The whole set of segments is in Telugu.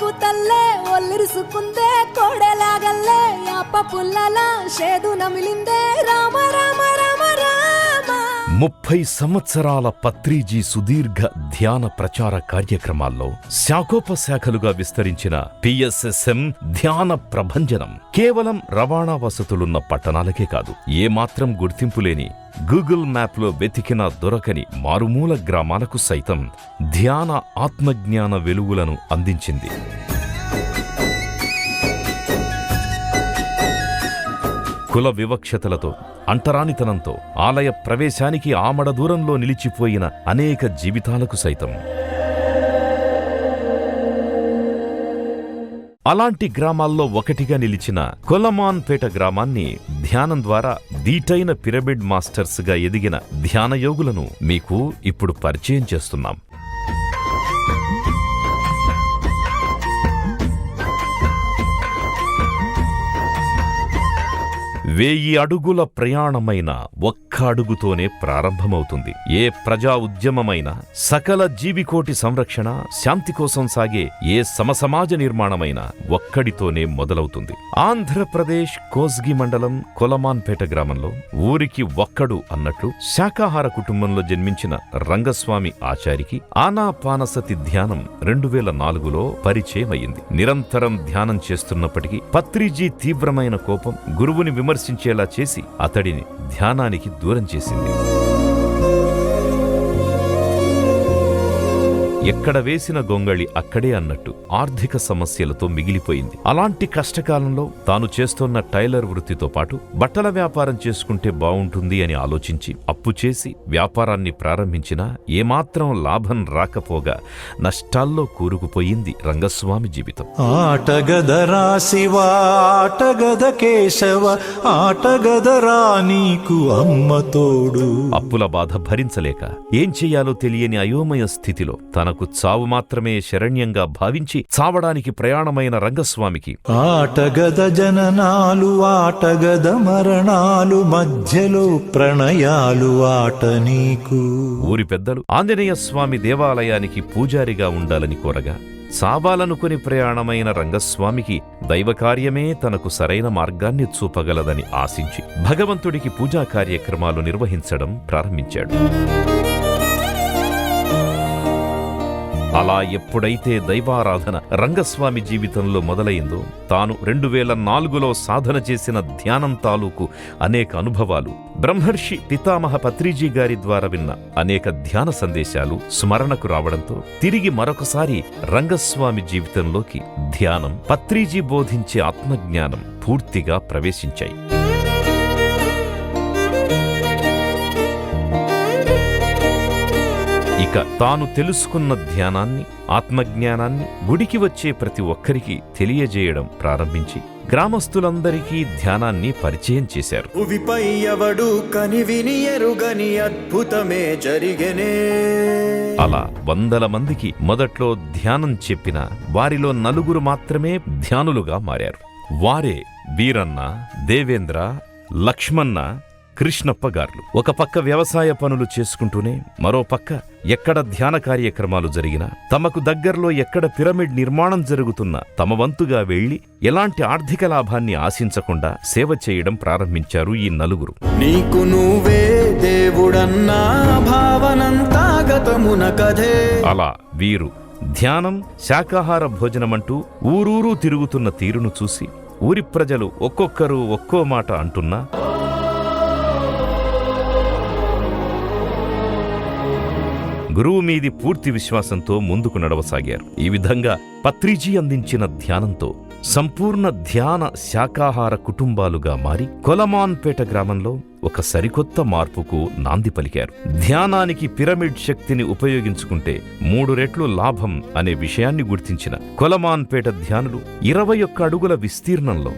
కొడుకు తల్లే ఒల్లిరుసుకుందే కోడెలాగల్లే యాప పుల్లల షేదు నమిలిందే. రామ రామ రామ రామ. ముప్పై సంవత్సరాల పత్రిజీ సుదీర్ఘ ధ్యాన ప్రచార కార్యక్రమాల్లో శాఖోపశాఖలుగా విస్తరించిన పిఎస్ఎస్ఎం ధ్యాన ప్రభంజనం కేవలం రవాణా వసతులున్న పట్టణాలకే కాదు ఏమాత్రం గుర్తింపు లేని గూగుల్ మ్యాప్లో వెతికిన దొరకని మారుమూల గ్రామాలకు సైతం ధ్యాన ఆత్మజ్ఞాన వెలుగులను అందించింది. కుల వివక్షతలతో అంటరానితనంతో ఆలయ ప్రవేశానికి ఆమడ దూరంలో నిలిచిపోయిన అనేక జీవితాలకు సైతం అలాంటి గ్రామాల్లో ఒకటిగా నిలిచిన కొలమాన్పేట గ్రామాన్ని ధ్యానం ద్వారా దీటైన పిరమిడ్ మాస్టర్స్గా ఎదిగిన ధ్యానయోగులను మీకు ఇప్పుడు పరిచయం చేస్తున్నాం. వేయి అడుగుల ప్రయాణమైన ఒక్క అడుగుతోనే ప్రారంభమవుతుంది. ఏ ప్రజా ఉద్యమమైనా సకల జీవికోటి సంరక్షణ శాంతి కోసం సాగే ఏ సమసమాజ నిర్మాణమైనా ఒక్కడితోనే మొదలవుతుంది. ఆంధ్రప్రదేశ్ కోస్గి మండలం కొలమాన్పేట గ్రామంలో ఊరికి ఒక్కడు అన్నట్లు శాకాహార కుటుంబంలో జన్మించిన రంగస్వామి ఆచారికి ఆనాపానసతి ధ్యానం రెండు వేల నాలుగులో పరిచయం అయింది నిరంతరం ధ్యానం చేస్తున్నప్పటికీ పత్రిజీ తీవ్రమైన కోపం గురువుని విమర్శించేలా చేసి అతడిని ధ్యానానికి దూరం చేసింది. ఎక్కడ వేసిన గొంగళి అక్కడే అన్నట్టు ఆర్థిక సమస్యలతో మిగిలిపోయింది. అలాంటి కష్టకాలంలో తాను చేస్తోన్న టైలర్ వృత్తితో పాటు బట్టల వ్యాపారం చేసుకుంటే బావుంటుంది అని ఆలోచించి అప్పు చేసి వ్యాపారాన్ని ప్రారంభించినా ఏమాత్రం లాభం రాకపోగా నష్టాల్లో కూరుకుపోయింది రంగస్వామి జీవితం. ఆటగద కేశవ అమ్మ తోడు. అప్పుల బాధ భరించలేక ఏం చెయ్యాలో తెలియని అయోమయ స్థితిలో తనకు చావు మాత్రమే శరణ్యంగా భావించి చావడానికి ప్రయాణమైన రంగస్వామికి. ఆటగద జననాలు ఆటగద మరణాలు మధ్యలో ప్రణయాలు ఆట నీకు. ఊరి పెద్దలు ఆంజనేయ స్వామి దేవాలయానికి పూజారిగా ఉండాలని కోరగా చావాలనుకుని ప్రయాణమైన రంగస్వామికి దైవకార్యమే తనకు సరైన మార్గాన్ని చూపగలదని ఆశించి భగవంతుడికి పూజా కార్యక్రమాలు నిర్వహించడం ప్రారంభించాడు. అలా ఎప్పుడైతే దైవారాధన రంగస్వామి జీవితంలో మొదలైందో తాను రెండు వేల నాలుగులో సాధన చేసిన ధ్యానం తాలూకు అనేక అనుభవాలు. బ్రహ్మర్షి పితామహ పత్రిజీ గారి ద్వారా విన్న అనేక ధ్యాన సందేశాలు స్మరణకు రావడంతో తిరిగి మరొకసారి రంగస్వామి జీవితంలోకి ధ్యానం పత్రిజీ బోధించే ఆత్మజ్ఞానం పూర్తిగా ప్రవేశించాయి. ఇక తాను తెలుసుకున్న ధ్యానాన్ని ఆత్మజ్ఞానాన్ని గుడికి వచ్చే ప్రతి ఒక్కరికి తెలియజేయడం ప్రారంభించి గ్రామస్తులందరికీ ధ్యానాన్ని పరిచయం చేశారు. భువిపై ఎవడు కనివిని ఎరుగని అద్భుతమే జరిగెనే. అలా వందల మందికి మొదట్లో ధ్యానం చెప్పిన వారిలో నలుగురు మాత్రమే ధ్యానులుగా మారారు. వారే వీరన్న దేవేంద్ర లక్ష్మణ కృష్ణప్ప గార్లు ఒక పక్క వ్యవసాయ పనులు చేసుకుంటూనే మరో పక్క ఎక్కడ ధ్యాన కార్యక్రమాలు జరిగినా తమకు దగ్గరలో ఎక్కడ పిరమిడ్ నిర్మాణం జరుగుతున్నా తమ వంతుగా వెళ్ళి ఎలాంటి ఆర్థిక లాభాన్ని ఆశించకుండా సేవ చేయడం ప్రారంభించారు ఈ నలుగురు. నీకు నువ్వే దేవుడన్నా భావనంతా గతమున కథే. అలా వీరు ధ్యానం శాకాహార భోజనమంటూ ఊరూరు తిరుగుతున్న తీరును చూసి ఊరి ప్రజలు ఒక్కొక్కరు ఒక్కో మాట అంటున్నా గురువు మీది పూర్తి విశ్వాసంతో ముందుకు నడవసాగారు. ఈ విధంగా పత్రిజీ అందించిన ధ్యానంతో సంపూర్ణ ధ్యాన శాకాహార కుటుంబాలుగా మారి కొలమాన్పేట గ్రామంలో ఒక సరికొత్త మార్పుకు నాంది పలికారు. ధ్యానానికి పిరమిడ్ శక్తిని ఉపయోగించుకుంటే మూడు రెట్లు లాభం అనే విషయాన్ని గుర్తించిన కొలమాన్పేట ధ్యానులు ఇరవై ఒక్క అడుగుల విస్తీర్ణంలో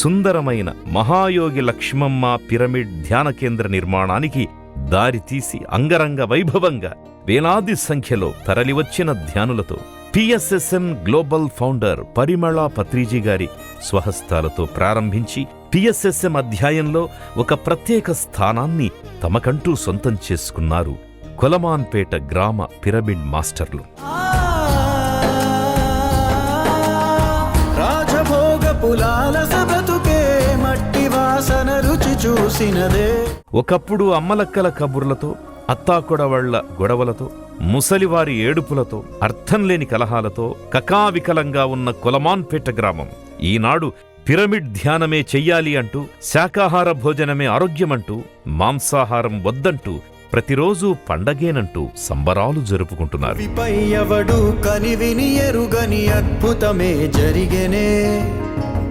సుందరమైన మహాయోగి లక్ష్మమ్మ పిరమిడ్ ధ్యాన కేంద్ర నిర్మాణానికి దారితీసి అంగరంగ వైభవంగా వేలాది సంఖ్యలో తరలివచ్చిన ధ్యానులతో PSSM global founder Parimala Patriji గారి స్వహస్తాలతో ప్రారంభించి పిఎస్ఎస్ఎం అధ్యాయంలో ఒక ప్రత్యేక స్థానాన్ని తమకంటూ సొంతం చేసుకున్నారు కొలమాన్పేట గ్రామ పిరమిడ్ మాస్టర్లు. రాజభోగ పులాల సభతో తెలిసినదే ఒకప్పుడు అమ్మలక్కల కబుర్లతో అత్తాకొడవళ్ళ గొడవలతో ముసలివారి ఏడుపులతో అర్థం లేని కలహాలతో కకావికలంగా ఉన్న కొలమాన్పేట గ్రామం. ఈనాడు పిరమిడ్ ధ్యానమే చెయ్యాలి అంటూ శాకాహార భోజనమే ఆరోగ్యమంటూ మాంసాహారం వద్దంటూ ప్రతిరోజూ పండగేనంటూ సంబరాలు జరుపుకుంటున్నారు. కనివిని ఎరుగని అద్భుతమే జరిగెనే.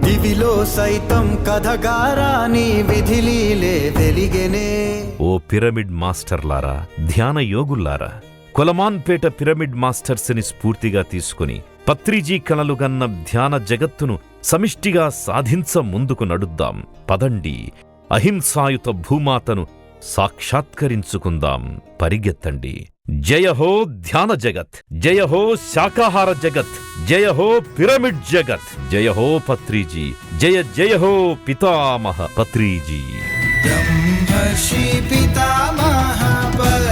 దివిలో సైతం కథగారాని విధిలీలే వెలిగెనే. ఓ పిరమిడ్ మాస్టర్లారా ధ్యాన యోగుల్లారా కొలమాన్పేట పిరమిడ్ మాస్టర్స్ని స్ఫూర్తిగా తీసుకుని పత్రిజీ కలలుగన్న ధ్యాన జగత్తును సమిష్టిగా సాధించ ముందుకు నడుద్దాం. పదండి అహింసాయుత భూమాతను సాక్షాత్కరించుకుందాం. పరిగెత్తండి. जय हो ध्यान जगत, जय हो शाकाहार जगत, जय हो पिरामिड जगत, जय हो पत्री जी जय जय हो पितामह पत्री जी पितामह पर